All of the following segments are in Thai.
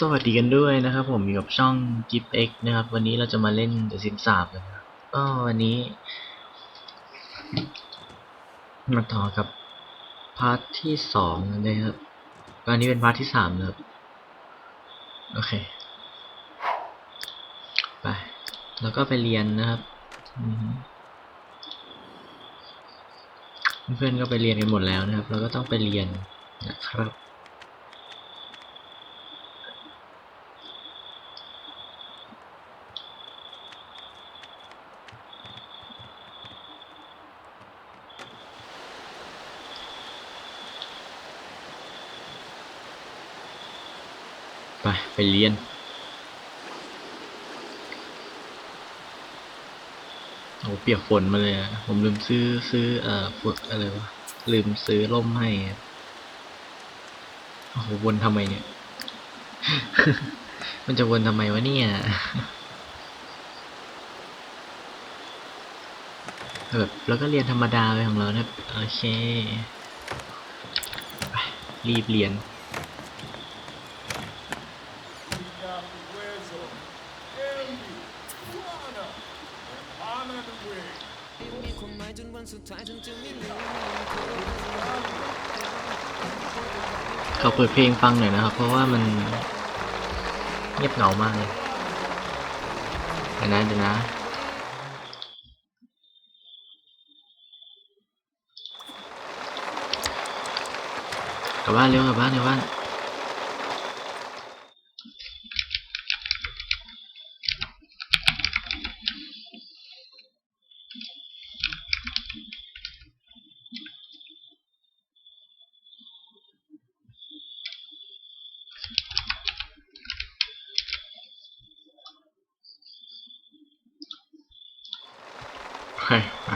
สวัสดีกันด้วยนะครับผมอยู่กับช่อง g i f x นะครับ วันนี้เราจะมาเล่น The Sims 3กันนะครับก็วันนี้ มาต่อกับพาร์ทที่สองนะครับตอนนี้เป็นพาร์ทที่สามนะครับโอเคไปแล้วก็ไปเรียนนะครับเพื่อนๆก็ไปเรียนกันหมดแล้วนะครับ เราก็ต้องไปเรียนนะครับ ไปไปเรียน โอ้เปียกฝนมาเลยอะผมลืมซื้อซื้อเอ่อฝนอะไรวะ ลืมซื้อร่มให้โอ้โหวนทำไมเนี่ย มันจะวนทำไมวะเนี่ยแบบแล้วก็เรียนธรรมดาไปของเรานะครับโอเคไปรีบเรียน เปิดเพลงฟังหน่อยนะครับ เพราะว่ามันเงียบเหงามากเลยเดี๋ยวนะเดี๋ยวนะกลับบ้านเร็วกลับบ้านเร็วบ้าน เคไป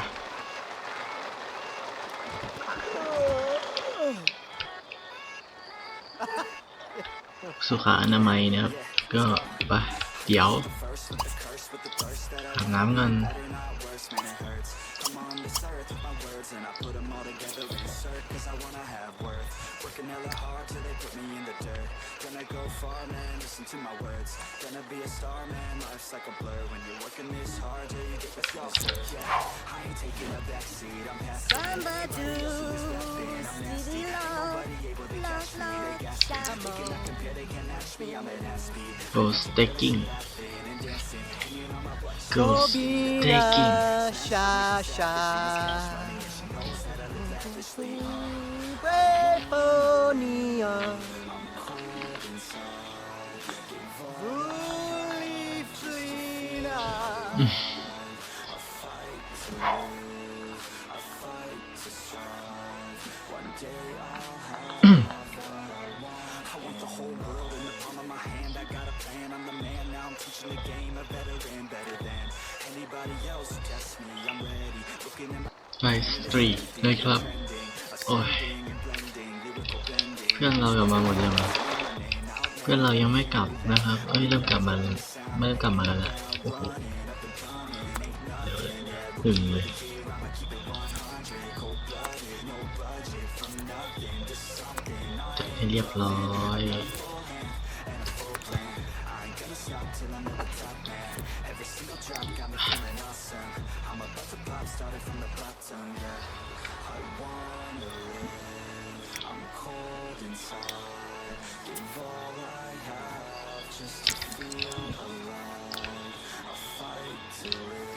สุขอนามัยนะครับ ก็ไป เดี๋ยวอาบน้ำกัน far, man, listen to my words. Gonna be a star, man, life's like a blur When you're working this hard. Till you get what y'all Yeah, I ain't taking a backseat, I'm past Samba dudes, dee dee Go stacking Go stacking Sha sha. Breponia. Nice street นะครับ โอ้ย เพื่อนเรากลับมาหมดยังอะเพื่อนเรายังไม่กลับนะครับ เอ้ยเริ่มกลับมาแล้วไม่เริ่มกลับมาแล้วแหละ หเดี๋ยวเลยหนึ่งเลยจัดให้เรียบร้อย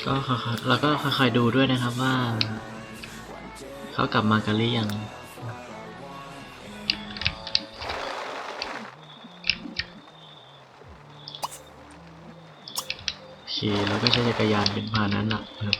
ก็ค่อยๆแล้วก็ค่อยๆดูด้วยนะครับว่า เขากลับมากันหรือยังโอเคแล้วก็ใช้จักรยานเป็นพาหนะหลักนะครับ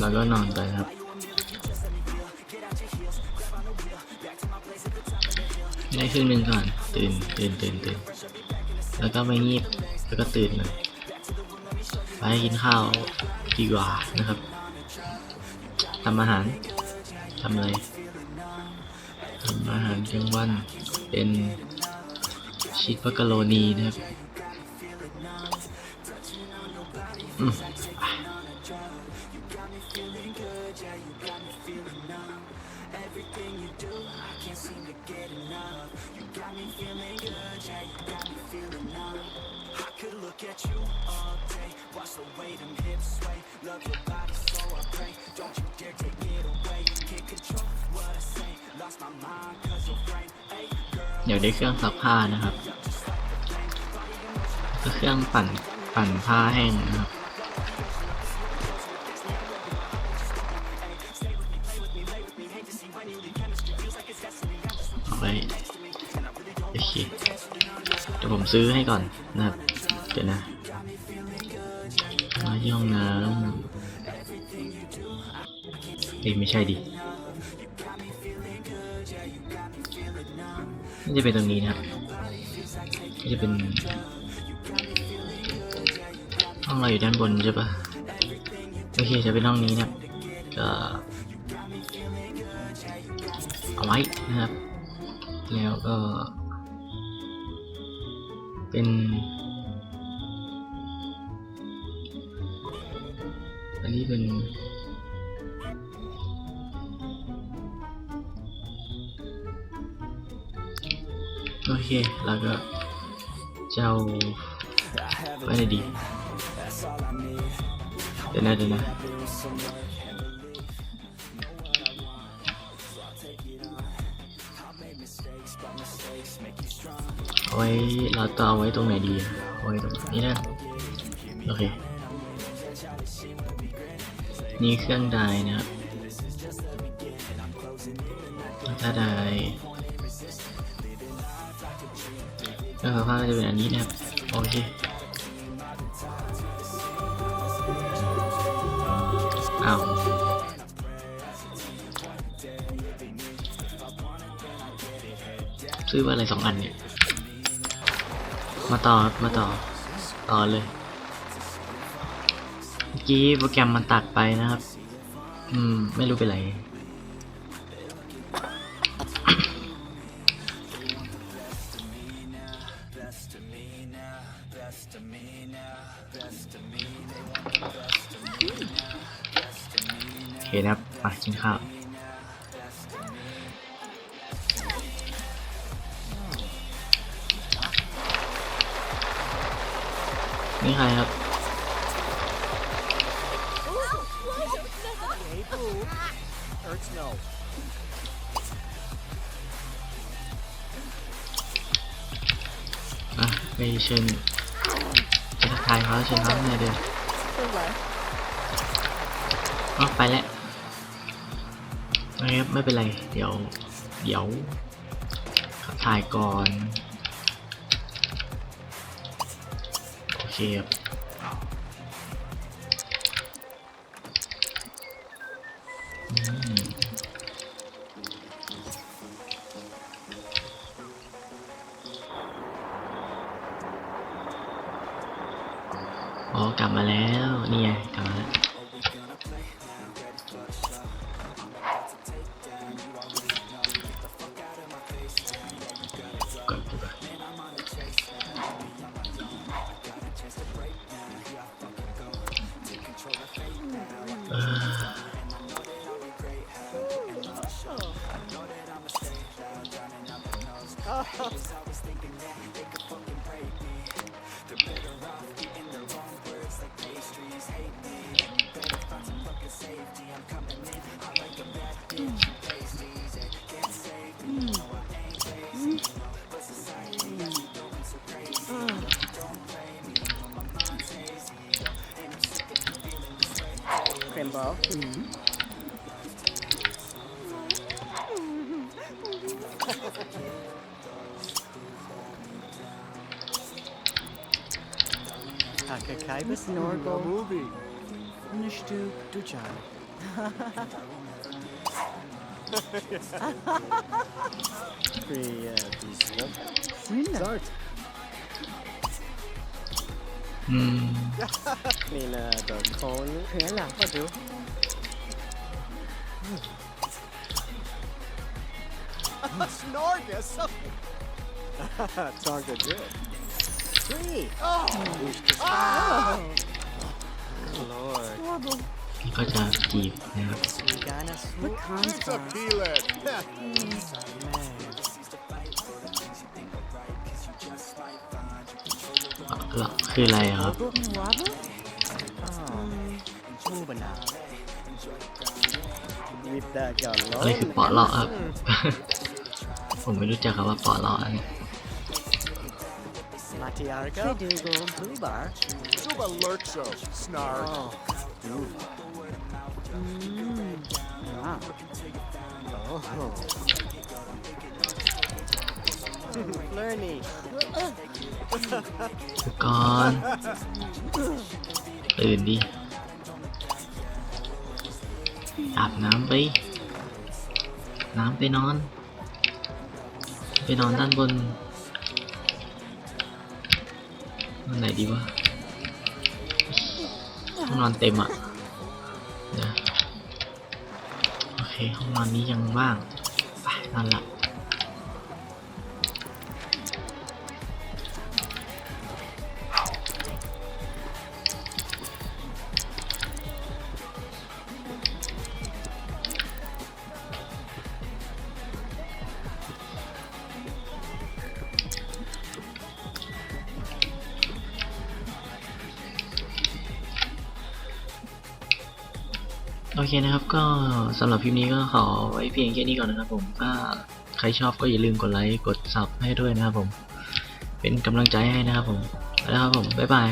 แล้วก็นอนไปครับ ได้ครึ่งหนึ่งก่อน ตื่นตื่นตื่นตื่นแล้วก็ไม่งีบแล้วก็ตื่นมาไปกินข้าวดีกว่านะครับทำอาหารทำอะไรทำอาหารกลางวันเป็นชีสมักกะโรนีนะครับ เดี๋ยวได้เครื่องซักผ้านะครับก็เครื่องปั่นปั่นผ้าแห้งนะครับเอาไว้โอเคเดี๋ยวผมซื้อให้ก่อนนะครับ เดี๋ยวนะ ที่ห้องน้ำเอ้ไม่ใช่ดินี่จะเป็นตรงนี้นะครับนี่จะเป็นห้องเราอยู่ด้านบนใช่ปะโอเคจะเป็นห้องนี้นะก็เอาไว้นะครับ แล้วก็เป็น อันนี้เป็นโอเคแล้วก็เจ้าไว้ไหนดีเดี๋ยวนะเดี๋ยวนะเอาไว้เราต่อไว้ตรงไหนดีอะเอาไว้ตรงนี้นะโอเค นี่เครื่องไดนะครับถ้าไดเครื่องผ้าก็จะเป็นอันนี้นะครับโอเคอ้าวซื้อมาอะไรสองอันเนี่ย มาต่อ มาต่อ ต่อเลย เมื่อกี้โปรแกรมมันตัดไปนะครับ อืม ไม่รู้เป็นไร โอเคนะครับ มากินข้าวนี่ใครครับ อะไปเชิญจะทักทายเขาเชิญเขาข้างในเดินเป็นไรอ๋อไปแล้วโอเคครับไม่เป็นไร เดี๋ยว เดี๋ยวทักทายก่อน โอเคครับ อ๋อกลับมาแล้ว นี่ไงกลับมาแล้ว เครมเบล Hakakay ba Norgo? Movie. Nishtu Duchan. Приятно. Сильно? Зорт. Good. Three. Oh. oh. oh. Lord. Horrible. ก็จะจีบนะครับ Gonna The swoop. cons It's a peeler. Man. หรอคืออะไรอะครับ Wobble? Oh. Moving out. With that gun อะไรคือปอเลาะครับ ผมไม่รู้จักคำว่าปอเลาะอันนี้ Matiargo. Fidugo. Blue bar. Suba lurcho. Snark. Oh. ก่อนตื่นดิอาบน้ำไป น้ำไปนอน ไปนอนด้านบนนอนไหนดีวะห้องนอนเต็มอะ นะโอเคห้องนอนนี้ยังว่างไปนอนหลับ โอเคนะครับก็สำหรับคลิปนี้ก็ขอไว้เพียงแค่นี้ก่อนนะครับผมถ้าใครชอบก็อย่าลืมกดไลค์กดซับให้ด้วยนะครับผม เป็นกำลังใจให้นะครับผมแล้วครับผมบ๊ายบาย